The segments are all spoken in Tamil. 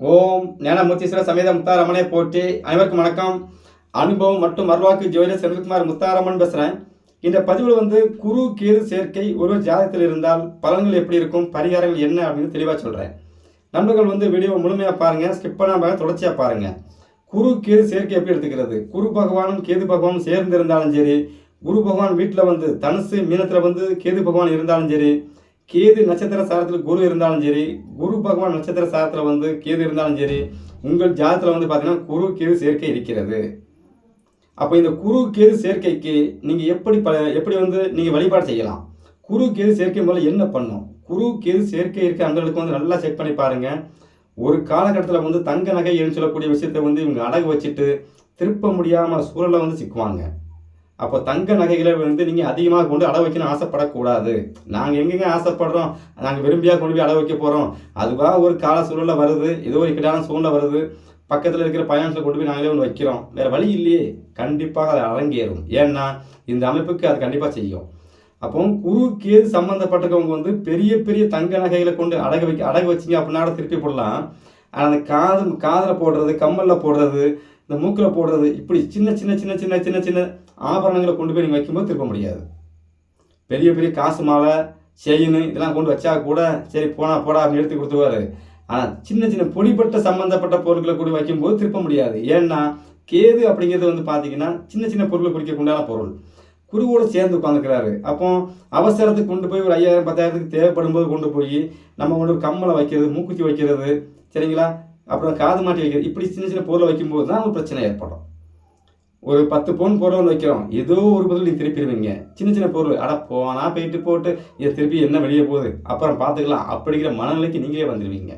ஓம் ஞானமூர்த்தீஸ்வர சமேத முத்தாரமனை போற்றி அனைவருக்கும் வணக்கம். அனுபவம் மற்றும் மறுவாக்கு ஜோதிடர் செல்வகுமார் முத்தாரமன் பேசுகிறேன் இந்த பதிவில் வந்து குரு கேது சேர்க்கை ஒரு ஜாதகத்தில் இருந்தால் பலன்கள் எப்படி இருக்கும் பரிகாரங்கள் என்ன அப்படின்னு தெளிவாக சொல்கிறேன் நண்பர்கள் வந்து வீடியோ முழுமையாக பாருங்கள் ஸ்கிப் பண்ணாமல் தொடர்ச்சியாக பாருங்கள் குரு கேது சேர்க்கை எப்படி எடுத்துக்கிறது? குரு பகவானும் கேது பகவானும் சேர்ந்து இருந்தாலும் சரி குரு பகவான் வீட்டில் வந்து தனுசு மீனத்தில் வந்து கேது பகவான் இருந்தாலும் சரி கேது நட்சத்திர சாரத்தில் குரு இருந்தாலும் சரி குரு பகவான் நட்சத்திர சாரத்தில் வந்து கேது இருந்தாலும் சரி உங்கள் ஜாதத்தில் வந்து பார்த்தீங்கன்னா குரு கேது சேர்க்கை இருக்கிறது. அப்போ இந்த குரு கேது சேர்க்கைக்கு நீங்கள் எப்படி ப எப்படி வந்து நீங்கள் வழிபாடு செய்யலாம்? குரு கேது சேர்க்கை மூலம் என்ன பண்ணும்? குரு கேது சேர்க்கை இருக்க அந்த வந்து நல்லா செக் பண்ணி பாருங்கள் ஒரு காலகட்டத்தில் வந்து தங்க நகை என்று சொல்லக்கூடிய விஷயத்தை வந்து இவங்க அடகு வச்சுட்டு திருப்ப முடியாமல் சூழலை வந்து சிக்குவாங்க. அப்போ தங்க நகைகளை வந்து நீங்கள் அதிகமாக கொண்டு அடை வைக்கணும்னு ஆசைப்படக்கூடாது. நாங்கள் எங்கெங்க ஆசைப்படுறோம்? நாங்கள் விரும்பியாக கொண்டு போய் அடை வைக்க போகிறோம் அதுவாக ஒரு கால சூழலில் வருது. ஏதோ ஒரு இக்கட்டான சூழ்நிலை வருது. பக்கத்தில் இருக்கிற பயணத்தில் கொண்டு போய் நாங்களே ஒன்று வைக்கிறோம். வேறு வழி இல்லையே. கண்டிப்பாக அது அரங்கேறும். ஏன்னா இந்த அமைப்புக்கு அது கண்டிப்பாக செய்யும். அப்போ குரு கேது சம்மந்தப்பட்டவங்க வந்து பெரிய பெரிய தங்க நகைகளை கொண்டு அடகு வைக்க அடகு வச்சிங்க அப்படின்னா திருப்பி போடலாம். ஆனால் அந்த காது காதில் போடுறது கம்மலில் போடுறது இந்த மூக்கில் போடுறது இப்படி சின்ன சின்ன சின்ன சின்ன சின்ன சின்ன ஆபரணங்களை கொண்டு போய் நீங்கள் வைக்கும்போது திருப்ப முடியாது. பெரிய பெரிய காசு மாலை செயின் இதெல்லாம் கொண்டு வச்சா கூட சரி போனா போடா அப்படின்னு எடுத்து கொடுத்துருவாரு. ஆனால் சின்ன சின்ன பொடிப்பட்ட சம்மந்தப்பட்ட பொருட்களை கூட வைக்கும்போது திருப்ப முடியாது. ஏன்னா கேது அப்படிங்கிறது வந்து பார்த்தீங்கன்னா சின்ன சின்ன பொருளை குறிக்க பொருள். குருவோட சேர்ந்து உட்காந்துக்கிறாரு அப்போ அவசரத்துக்கு கொண்டு போய் ஒரு ஐயாயிரம் பத்தாயிரத்துக்கு தேவைப்படும் போது கொண்டு போய் நம்ம கொண்டு ஒரு கம்மலை வைக்கிறது மூக்குத்தி வைக்கிறது சரிங்களா? அப்புறம் காது மாட்டி வைக்கிறது இப்படி சின்ன சின்ன பொருளை வைக்கும்போது தான் ஒரு பிரச்சனை ஏற்படும். ஒரு பத்து பவுன் பொருள் வைக்கிறோம். ஏதோ ஒரு பதில் நீங்கள் திருப்பிடுவீங்க சின்ன சின்ன பொருள். அட போனா போயிட்டு போட்டு இதை திருப்பி என்ன வெளியே போகுது? அப்புறம் பார்த்துக்கலாம். அப்படிங்கிற மனநிலைக்கு நீங்களே வந்துடுவீங்க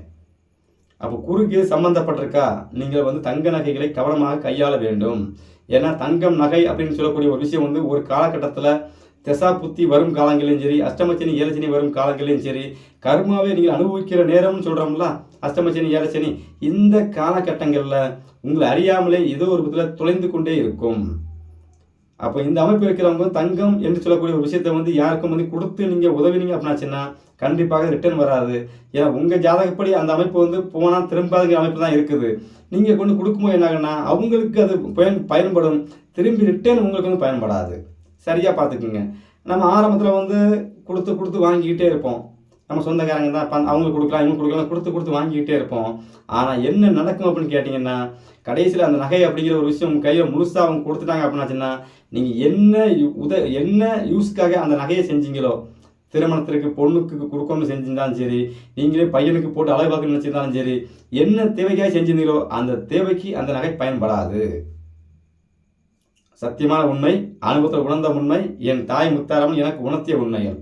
அப்போ குறுக்கு சம்மந்தப்பட்டிருக்கா நீங்கள் வந்து தங்க நகைகளை கவனமாக கையாள வேண்டும். ஏன்னா தங்கம் நகை அப்படின்னு சொல்லக்கூடிய ஒரு விஷயம் வந்து ஒரு காலகட்டத்தில் திசா புத்தி வரும் காலங்களிலும் சரி அஷ்டமச்சனி ஏழச்சனி வரும் காலங்களிலும் சரி கர்மாவை நீங்கள் அனுபவிக்கிற நேரம்னு சொல்கிறோம்ல அஷ்டமச்சனி ஏழச்சனி இந்த காலகட்டங்களில் உங்களை அறியாமலே ஏதோ ஒரு விதத்தில் தொலைந்து கொண்டே இருக்கும். அப்போ இந்த அமைப்பு இருக்கிறவங்க தங்கம் என்று சொல்லக்கூடிய ஒரு விஷயத்தை வந்து யாருக்கும் வந்து கொடுத்து நீங்கள் உதவினீங்க அப்படின்னாச்சுன்னா கண்டிப்பாக ரிட்டர்ன் வராது. ஏன்னா உங்கள் ஜாதகப்படி அந்த அமைப்பு வந்து போனால் திரும்பாத அமைப்பு தான் இருக்குது. நீங்கள் கொண்டு கொடுக்கும்போது என்னாகன்னா அவங்களுக்கு அது பயன் பயன்படும். திரும்பி ரிட்டர்ன் உங்களுக்கு வந்து பயன்படாது. சரியாக பார்த்துக்குங்க. நம்ம ஆரம்பத்தில் வந்து கொடுத்து கொடுத்து வாங்கிக்கிட்டே இருப்போம். நம்ம சொந்தக்காரங்க தான் பண் அவங்களுக்கு கொடுக்கலாம் இவங்க கொடுக்கலாம் கொடுத்து கொடுத்து வாங்கிக்கிட்டே இருப்போம். ஆனால் என்ன நடக்கும் அப்படின்னு கேட்டிங்கன்னா கடைசியில் அந்த நகை அப்படிங்கிற ஒரு விஷயம் உங்கள் கையில் முழுசாக அவங்க கொடுத்துட்டாங்க அப்படின்னாச்சுன்னா நீங்கள் என்ன உத என்ன யூஸ்க்காக அந்த நகையை செஞ்சீங்களோ திருமணத்திற்கு பொண்ணுக்கு கொடுக்கணும்னு செஞ்சிருந்தாலும் சரி நீங்களே பையனுக்கு போட்டு அழகு பார்க்கணும்னு நினச்சிருந்தாலும் சரி என்ன தேவைக்காக செஞ்சிருந்தீங்களோ அந்த தேவைக்கு அந்த நகை பயன்படாது. சத்தியமான உண்மை. அனுபவத்தில் உணர்ந்த உண்மை என் தாய் முத்தாரம்மன் எனக்கு உணர்த்திய உண்மைகள்.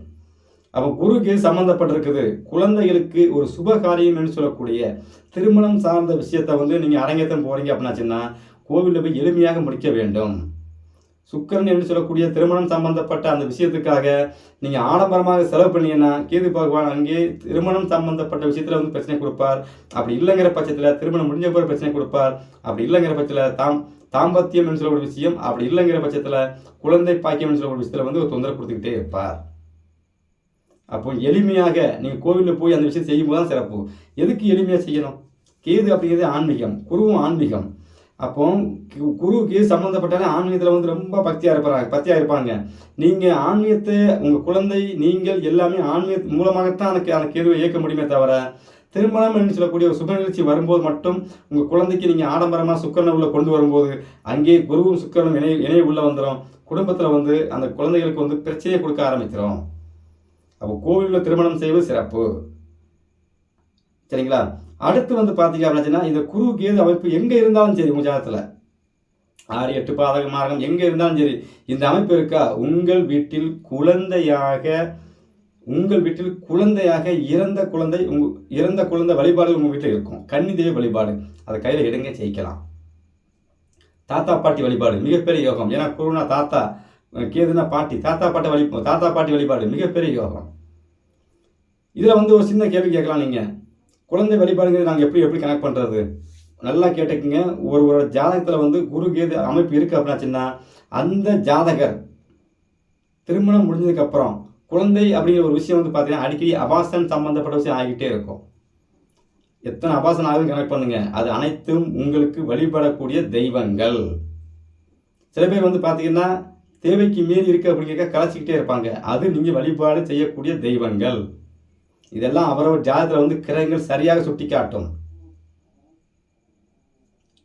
அப்போ குருக்கு சம்மந்தப்பட்டிருக்குது குழந்தைகளுக்கு ஒரு சுப காரியம் என்று சொல்லக்கூடிய திருமணம் சார்ந்த விஷயத்தை வந்து நீங்கள் அரங்கேற்றம் போகிறீங்க அப்படின்னாச்சுன்னா கோவிலில் போய் எளிமையாக முடிக்க வேண்டும். சுக்கரன் என்று சொல்லக்கூடிய திருமணம் சம்பந்தப்பட்ட அந்த விஷயத்துக்காக நீங்கள் ஆடம்பரமாக செலவு பண்ணீங்கன்னா கேது பகவான் அங்கே திருமணம் சம்பந்தப்பட்ட விஷயத்தில் வந்து பிரச்சனை கொடுப்பார். அப்படி இல்லைங்கிற பட்சத்தில் திருமணம் முடிஞ்ச பிறகு பிரச்சனை கொடுப்பார். அப்படி இல்லைங்கிற பட்சத்தில் தாம் தாம்பத்தியம் என்று சொல்லக்கூடிய விஷயம் அப்படி இல்லைங்கிற பட்சத்தில் குழந்தை பாக்கியம் என்று சொல்லக்கூடிய விஷயத்தில் வந்து ஒரு தொந்தரவு கொடுத்துக்கிட்டே இருப்பார். அப்போ எளிமையாக நீங்கள் கோவிலில் போய் அந்த விஷயம் செய்யும்போது தான் சிறப்பு. எதுக்கு எளிமையாக செய்யணும்? கேது அப்படிங்கிறது ஆன்மீகம் குருவும் ஆன்மீகம். அப்போ கு- குருவுக்கு சம்மந்தப்பட்டாலே ஆன்மீகத்தில் வந்து ரொம்ப பக்தியாக இருப்பாங்க பக்தியாக இருப்பாங்க. நீங்கள் ஆன்மீகத்தை உங்கள் குழந்தை நீங்கள் எல்லாமே ஆன்மீக மூலமாகத்தான் அந்த அந்த கேதுவை இயக்க முடியுமே தவிர திருமணம் என்று சொல்லக்கூடிய ஒரு சுப நிகழ்ச்சி வரும்போது மட்டும் உங்கள் குழந்தைக்கு நீங்கள் ஆடம்பரமாக சுக்கரனை உள்ள கொண்டு வரும்போது அங்கே குருவும் சுக்கரனும் இணை இணைய உள்ள வந்துடும் குடும்பத்தில் வந்து அந்த குழந்தைகளுக்கு வந்து பிரச்சனையை கொடுக்க ஆரம்பிச்சிடும் அப்போ கோவிலில் திருமணம் செய்வது சிறப்பு. சரிங்களா? அடுத்து வந்து பார்த்தீங்க அப்படின்னா இந்த குரு கேது அமைப்பு எங்கே இருந்தாலும் சரி உங்கள் ஜாதத்தில் ஆறு எட்டு பாதக மார்க்கம் எங்கே இருந்தாலும் சரி இந்த அமைப்பு இருக்கா? உங்கள் வீட்டில் குழந்தையாக உங்கள் வீட்டில் குழந்தையாக இறந்த குழந்தை உங்க இறந்த குழந்தை வழிபாடு உங்கள் வீட்டில் இருக்கும். கன்னிதேவ வழிபாடு. அதை கையில் எடுங்க ஜெயிக்கலாம். தாத்தா பாட்டி வழிபாடு மிகப்பெரிய யோகம். ஏன்னா குருனா தாத்தா கேதுனா பாட்டி தாத்தா பாட்டி வழி தாத்தா பாட்டி வழிபாடு மிகப்பெரிய யோகம். இதில் வந்து ஒரு சின்ன கேள்வி கேட்கலாம் நீங்கள் குழந்தை வழிபாடுங்கிறது நாங்கள் எப்படி எப்படி கனெக்ட் பண்ணுறது நல்லா கேட்டுக்குங்க. ஒரு ஒரு ஜாதகத்தில் வந்து குரு கேது அமைப்பு இருக்குது அப்படின்னாச்சுன்னா அந்த ஜாதகர் திருமணம் முடிஞ்சதுக்கப்புறம் குழந்தை அப்படிங்கிற ஒரு விஷயம் வந்து பார்த்தீங்கன்னா அடிக்கடி அபாசன் சம்மந்தப்பட்ட விஷயம் ஆகிட்டே இருக்கும். எத்தனை அபாசன் ஆகுது கனெக்ட் பண்ணுங்க. அது அனைத்தும் உங்களுக்கு வழிபடக்கூடிய தெய்வங்கள். சில பேர் வந்து பார்த்தீங்கன்னா தேவைக்கு மீறி இருக்கு அப்படிங்கிறக்க கலைச்சிக்கிட்டே இருப்பாங்க. அது நீங்கள் வழிபாடு செய்யக்கூடிய தெய்வங்கள். இதெல்லாம் அவரவர் ஜாதத்தில் வந்து கிரகங்கள் சரியாக சுட்டி காட்டும்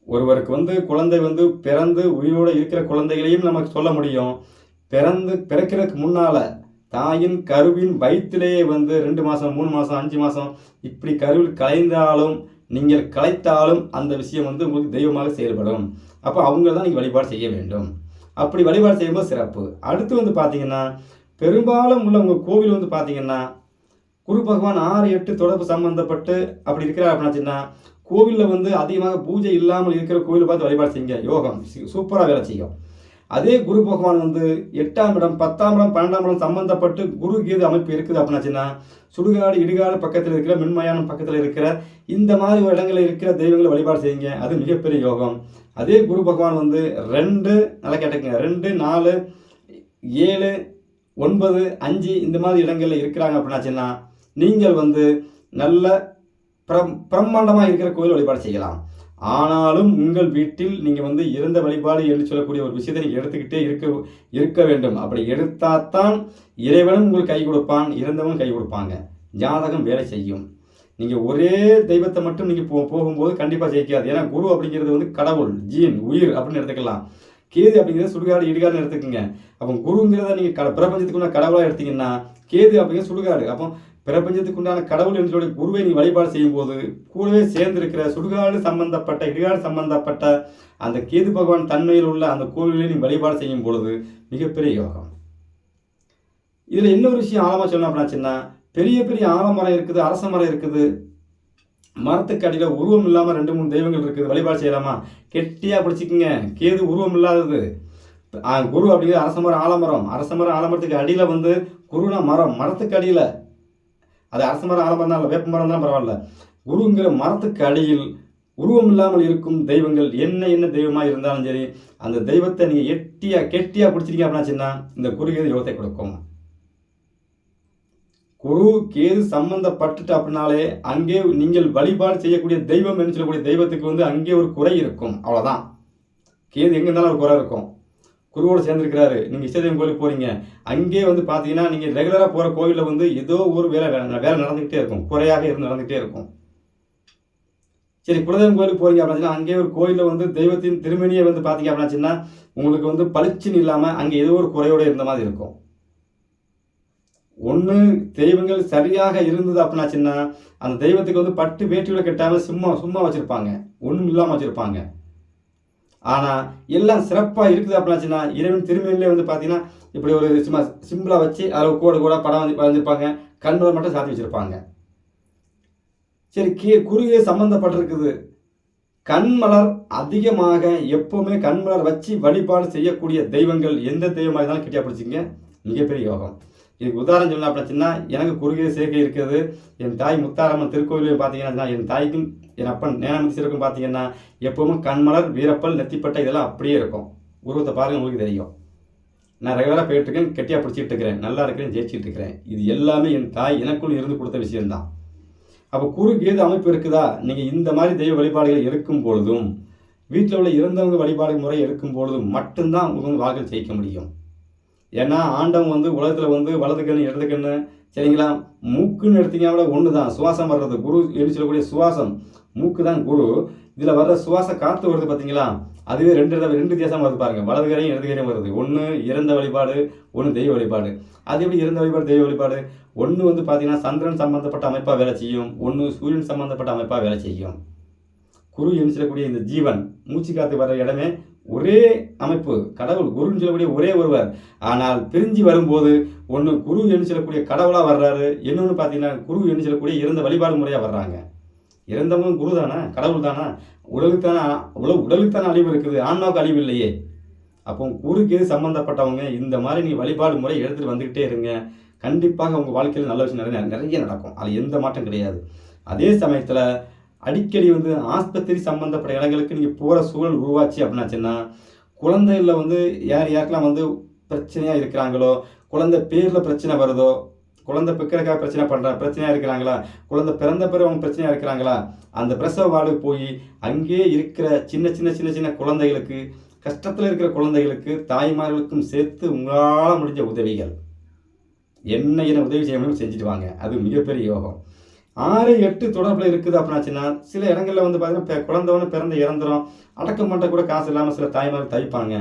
ஒருவருக்கு வந்து குழந்தை வந்து பிறந்து உயிரோடு இருக்கிற குழந்தைகளையும் நமக்கு சொல்ல முடியும். பிறந்து பிறக்கிறதுக்கு முன்னால் தாயின் கருவின் வயிற்றிலேயே வந்து ரெண்டு மாதம் மூணு மாதம் அஞ்சு மாதம் இப்படி கருவில் கலைந்தாலும் நீங்கள் கலைத்தாலும் அந்த விஷயம் வந்து உங்களுக்கு தெய்வமாக செயல்படும். அப்போ அவங்க தான் நீங்கள் வழிபாடு செய்ய வேண்டும். அப்படி வழிபாடு செய்யும்போது சிறப்பு. அடுத்து வந்து பார்த்தீங்கன்னா பெரும்பாலும் உள்ள உங்கள் கோவில் வந்து பார்த்தீங்கன்னா குரு பகவான் ஆறு எட்டு தொடர்பு சம்மந்தப்பட்டு அப்படி இருக்கிறார் அப்படின்னாச்சுன்னா கோவிலில் வந்து அதிகமாக பூஜை இல்லாமல் இருக்கிற கோவிலை பார்த்து வழிபாடு செய்யுங்க. யோகம் சூப்பராக வேலை செய்யும். அதே குரு பகவான் வந்து எட்டாம் இடம் பத்தாம் இடம் பன்னெண்டாம் இடம் சம்பந்தப்பட்டு குரு கீது அமைப்பு இருக்குது அப்படின்னாச்சுன்னா சுடுகாடு இடுகாடு பக்கத்தில் இருக்கிற மின்மயானம் பக்கத்தில் இருக்கிற இந்த மாதிரி ஒரு இடங்களில் இருக்கிற தெய்வங்களை வழிபாடு செய்யுங்க. அது மிகப்பெரிய யோகம். அதே குரு பகவான் வந்து ரெண்டு நல்லா கேட்டுக்கங்க ரெண்டு நாலு ஏழு ஒன்பது அஞ்சு இந்த மாதிரி இடங்களில் இருக்கிறாங்க அப்படின்னாச்சுன்னா நீங்கள் வந்து நல்ல பிரம் பிரம்மாண்டமாக இருக்கிற கோயில் வழிபாடு செய்யலாம். ஆனாலும் உங்கள் வீட்டில் நீங்கள் வந்து இறந்த வழிபாடு என்று சொல்லக்கூடிய ஒரு விஷயத்தை நீங்கள் எடுத்துக்கிட்டே இருக்க இருக்க வேண்டும். அப்படி எடுத்தாத்தான் இறைவனும் உங்களுக்கு கை கொடுப்பான் இறந்தவனும் கை கொடுப்பாங்க. ஜாதகம் வேலை செய்யும். நீங்கள் ஒரே தெய்வத்தை மட்டும் நீங்கள் போ போகும்போது கண்டிப்பாக ஜெயிக்காது. ஏன்னா குரு அப்படிங்கிறது வந்து கடவுள் ஜீன் உயிர் அப்படின்னு எடுத்துக்கலாம். கேது அப்படிங்கிறது சுடுகாடு இடுகாடுன்னு எடுத்துக்கோங்க. அப்போ குருங்கிறத நீங்கள் க பிரபஞ்சத்துக்குள்ள கடவுளாக எடுத்தீங்கன்னா கேது அப்படிங்கிறது சுடுகாடு. அப்போ பிரபஞ்சத்துக்கு உண்டான கடவுள் என்று சொல்லி குருவை நீ வழிபாடு செய்யும் போது கூடவே சேர்ந்திருக்கிற சுடுகாடு சம்பந்தப்பட்ட இடுகாடு சம்பந்தப்பட்ட அந்த கேது பகவான் தன்மையில் உள்ள அந்த கோவிலை நீ வழிபாடு செய்யும் பொழுது மிகப்பெரிய யோகம். இதில் இன்னொரு விஷயம் ஆழமாக சொல்லணும் அப்படின்னாச்சுன்னா பெரிய பெரிய ஆலமரம் இருக்குது அரச மரம் இருக்குது. மரத்துக்கு அடியில் உருவம் இல்லாமல் ரெண்டு மூணு தெய்வங்கள் இருக்குது. வழிபாடு செய்யலாமா? கெட்டியாக பிடிச்சிக்கங்க. கேது உருவம் இல்லாதது. குரு அப்படிங்கிறது அரச மரம் ஆலமரம். அரச மரம் ஆலமரத்துக்கு அடியில் வந்து குருனா மரம். மரத்துக்கு அடியில். அது அரச மரம் ஆலமரம் தான் வேப்ப மரம் தான் பரவாயில்ல. குருங்கிற மரத்துக்கு அடியில் உருவம் இல்லாமல் இருக்கும் தெய்வங்கள் என்ன என்ன தெய்வமாக இருந்தாலும் சரி அந்த தெய்வத்தை நீங்கள் எட்டியாக கெட்டியாக பிடிச்சிருக்கீங்க அப்படின்னாச்சுன்னா இந்த குருகேது யோகத்தை கொடுக்கும். குரு கேது சம்பந்தப்பட்டுட்டு அப்படின்னாலே அங்கே நீங்கள் வழிபாடு செய்யக்கூடிய தெய்வம் என்று சொல்லக்கூடிய தெய்வத்துக்கு வந்து அங்கே ஒரு குறை இருக்கும். அவ்வளோதான் கேது எங்கே இருந்தாலும் ஒரு குறை இருக்கும். குருவோடு சேர்ந்துருக்கிறாரு. நீங்கள் இஷ்டதெய்வம் கோயிலுக்கு போகிறீங்க அங்கே வந்து பார்த்தீங்கன்னா நீங்கள் ரெகுலராக போகிற கோவிலில் வந்து ஏதோ ஒரு வேலை வே- வேலை நடந்துக்கிட்டே இருக்கும். குறையாக இருந்து நடந்துகிட்டே இருக்கும். சரி குலதெய்வம் கோயிலுக்கு போகிறீங்க அப்படின்னா அங்கே ஒரு கோயிலில் வந்து தெய்வத்தின் திருமணியை வந்து பார்த்தீங்க அப்படின்னாச்சுன்னா உங்களுக்கு வந்து பளிச்சுன்னு இல்லாமல் அங்கே ஏதோ ஒரு குறையோடு இருந்த மாதிரி இருக்கும். ஒன்று தெய்வங்கள் சரியாக இருந்தது அப்படின்னாச்சுன்னா அந்த தெய்வத்துக்கு வந்து பட்டு வேட்டியோட கட்டாமல் சும்மா சும்மா வச்சுருப்பாங்க. ஒன்றும் இல்லாமல் வச்சுருப்பாங்க. ஆனால் எல்லாம் சிறப்பாக இருக்குது அப்படின்னாச்சுன்னா இறைவன் திருமையிலே வந்து பார்த்தீங்கன்னா இப்படி ஒரு சும்மா சிம்பிளாக வச்சு அதில் கூட கூட படம் வந்து வரைஞ்சிருப்பாங்க. கண்ணுல மட்டும் சாத்தி வச்சுருப்பாங்க. சரி கே குறுகிய சம்மந்தப்பட்டிருக்குது கண்மலர் அதிகமாக எப்போவுமே கண்மலர் வச்சு வழிபாடு செய்யக்கூடிய தெய்வங்கள் எந்த தெய்வமாக இருந்தாலும் கிட்டியா பிடிச்சிங்க மிகப்பெரிய யோகம். இதுக்கு உதாரணம் சொல்லலாம் அப்படின்னா எனக்கு குறுகிய சேர்க்கை இருக்கிறது. என் தாய் முத்தாரம்மன் திருக்கோவிலையும் பார்த்தீங்கன்னா என் தாய்க்கும் என் அப்பன் நேனமதிசிருக்கும் பார்த்தீங்கன்னா எப்பவும் கண்மலர் வீரப்பல் நெத்திப்பட்டை இதெல்லாம் அப்படியே இருக்கும். உருவத்தை பாருங்க உங்களுக்கு தெரியும். நான் ரெகுலராக போயிட்டு இருக்கேன் கெட்டியாக பிடிச்சிட்டு இருக்கிறேன் நல்லா இருக்கிறேன் ஜெயிச்சிட்டு இருக்கிறேன் இது எல்லாமே என் தாய் எனக்குள் இருந்து கொடுத்த விஷயம்தான். அப்போ குறுகியது அமைப்பு இருக்குதா? நீங்கள் இந்த மாதிரி தெய்வ வழிபாடுகள் இருக்கும் பொழுதும் வீட்டில் உள்ள இறந்தவங்க வழிபாடு முறை இருக்கும் பொழுதும் மட்டும்தான் உங்கள் வாழ்க்கை ஜெயிக்க முடியும். ஏன்னா ஆண்டவன் வந்து உலகத்தில் வந்து வலது கண்ணு இடது கண்ணு சரிங்களா? மூக்குன்னு எடுத்தீங்கன்னா கூட ஒன்று தான் சுவாசம் வர்றது குரு என்று சொல்லக்கூடிய சுவாசம். மூக்கு தான் குரு. இதில் வர்ற சுவாச காற்று வருது பார்த்தீங்களா அதுவே ரெண்டு தடவை ரெண்டு தேசம் வருது பாருங்கள் வலது கரையும் இடது கரையும் வருது. ஒன்று இறந்த வழிபாடு ஒன்று தெய்வ வழிபாடு. அது எப்படி இறந்த வழிபாடு தெய்வ வழிபாடு? ஒன்று வந்து பார்த்தீங்கன்னா சந்திரன் சம்பந்தப்பட்ட அமைப்பாக வேலை செய்யும். ஒன்று சூரியன் சம்பந்தப்பட்ட அமைப்பாக வேலை செய்யும். குரு என்று சொல்லக்கூடிய இந்த ஜீவன் மூச்சு காற்று வர்ற இடமே ஒரே அமைப்பு கடவுள் குருன்னு சொல்லக்கூடிய ஒரே ஒருவர். ஆனால் பிரிஞ்சு வரும்போது ஒன்று குரு என்று சொல்லக்கூடிய கடவுளாக வர்றாரு இன்னொன்று பார்த்தீங்கன்னா குரு என்று சொல்லக்கூடிய இறந்த வழிபாடு முறையாக வர்றாங்க. இறந்தவங்க குரு தானே? கடவுள் தானே? உடலுக்கு தானே உல உடலுக்கு தானே அழிவு இருக்குது ஆன்மாவுக்கு அழிவு இல்லையே. அப்போ குருக்கு சம்மந்தப்பட்டவங்க இந்த மாதிரி நீ வழிபாடு முறை எடுத்துகிட்டு வந்துக்கிட்டே இருங்க. கண்டிப்பாக உங்கள் வாழ்க்கையில் நல்ல விஷயம் நிறைய நிறைய நடக்கும். அது எந்த மாற்றம் கிடையாது. அதே சமயத்தில் அடிக்கடி வந்து ஆஸ்பத்திரி சம்மந்தப்பட்ட இடங்களுக்கு நீங்கள் போகிற சூழல் உருவாச்சு அப்படின்னாச்சுன்னா குழந்தைகளில் வந்து யார் யாருக்கெல்லாம் வந்து பிரச்சனையாக இருக்கிறாங்களோ குழந்தை பேரில் பிரச்சனை வருதோ குழந்தை பிக்கிறக்காக பிரச்சனை பண்ணுற பிரச்சனையாக இருக்கிறாங்களா குழந்தை பிறந்த பிறகு அவங்க பிரச்சனையாக இருக்கிறாங்களா அந்த பிரசவ வார்டுக்கு போய் அங்கேயே இருக்கிற சின்ன சின்ன சின்ன சின்ன குழந்தைகளுக்கு கஷ்டத்தில் இருக்கிற குழந்தைகளுக்கு தாய்மார்களுக்கும் சேர்த்து உங்களால் முடிஞ்ச உதவிகள். என்ன என்ன உதவி செய்ய முடியும் செஞ்சுட்டு வாங்க. அது மிகப்பெரிய யோகம். ஆறு எட்டு தொடர்பில் இருக்குது அப்படின்னாச்சுன்னா சில இடங்களில் வந்து பார்த்தீங்கன்னா குழந்தவன பிறந்து இறந்துரும். அடக்கம் பண்ணுற கூட காசு இல்லாமல் சில தாய்மார் தைப்பாங்க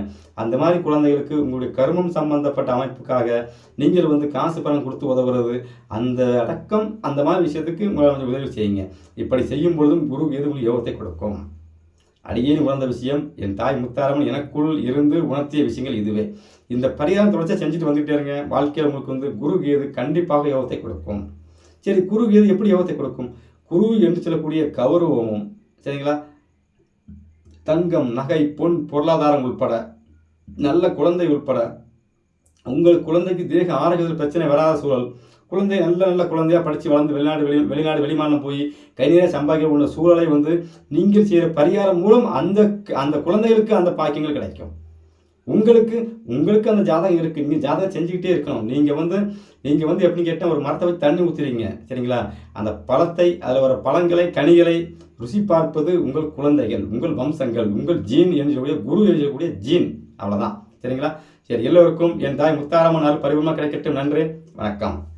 அந்த மாதிரி குழந்தைகளுக்கு உங்களுடைய கருமம் சம்பந்தப்பட்ட அமைப்புக்காக நீங்கள் வந்து காசு பணம் கொடுத்து உதவுறது அந்த அடக்கம் அந்த மாதிரி விஷயத்துக்கு உங்களை கொஞ்சம் உதவி செய்யுங்க. இப்படி செய்யும் பொழுதும் குரு எது உங்களுக்கு யோகத்தை கொடுக்கும். அடியேன் உணர்ந்த விஷயம் என் தாய் முத்தாரமன் எனக்குள் இருந்து உணர்த்திய விஷயங்கள் இதுவே. இந்த பரிகாரம் தொடர்ச்சியாக செஞ்சுட்டு வந்துகிட்டே இருங்க. வாழ்க்கையில் உங்களுக்கு வந்து குரு கேது கண்டிப்பாக யோகத்தை கொடுக்கும். சரி குரு கேது எப்படி யோகத்தை கொடுக்கும்? குரு என்று சொல்லக்கூடிய கௌரவமும் சரிங்களா? தங்கம் நகை பொன் பொருளாதாரம் உட்பட நல்ல குழந்தை உட்பட உங்கள் குழந்தைக்கு தேக ஆரோக்கியத்தில் பிரச்சனை வராத சூழல் குழந்தை நல்ல நல்ல குழந்தையாக படித்து வளர்ந்து வெளிநாடு வெளி வெளிநாடு வெளிமாநிலம் போய் கை நிறைய சம்பாதிக்க உள்ள சூழலை வந்து நீங்கள் செய்கிற பரிகாரம் மூலம் அந்த அந்த குழந்தைகளுக்கு அந்த பாக்கியங்கள் கிடைக்கும். உங்களுக்கு உங்களுக்கு அந்த ஜாதகம் இருக்குது நீங்கள் ஜாதகம் செஞ்சுக்கிட்டே இருக்கணும். நீங்கள் வந்து நீங்கள் வந்து எப்படி கேட்டால் ஒரு மரத்தை வச்சு தண்ணி ஊற்றுறீங்க சரிங்களா? அந்த பழத்தை அதில் வர பழங்களை கனிகளை ருசி பார்ப்பது உங்கள் குழந்தைகள் உங்கள் வம்சங்கள் உங்கள் ஜீன் எழுதக்கூடிய குரு எழுதக்கூடிய ஜீன். அவ்வளோதான் சரிங்களா? சரி எல்லோருக்கும் என் தாய் முத்தாரம்மனால் பரிபூர்ணமாக கிடைக்கட்டும். நன்றி. வணக்கம்.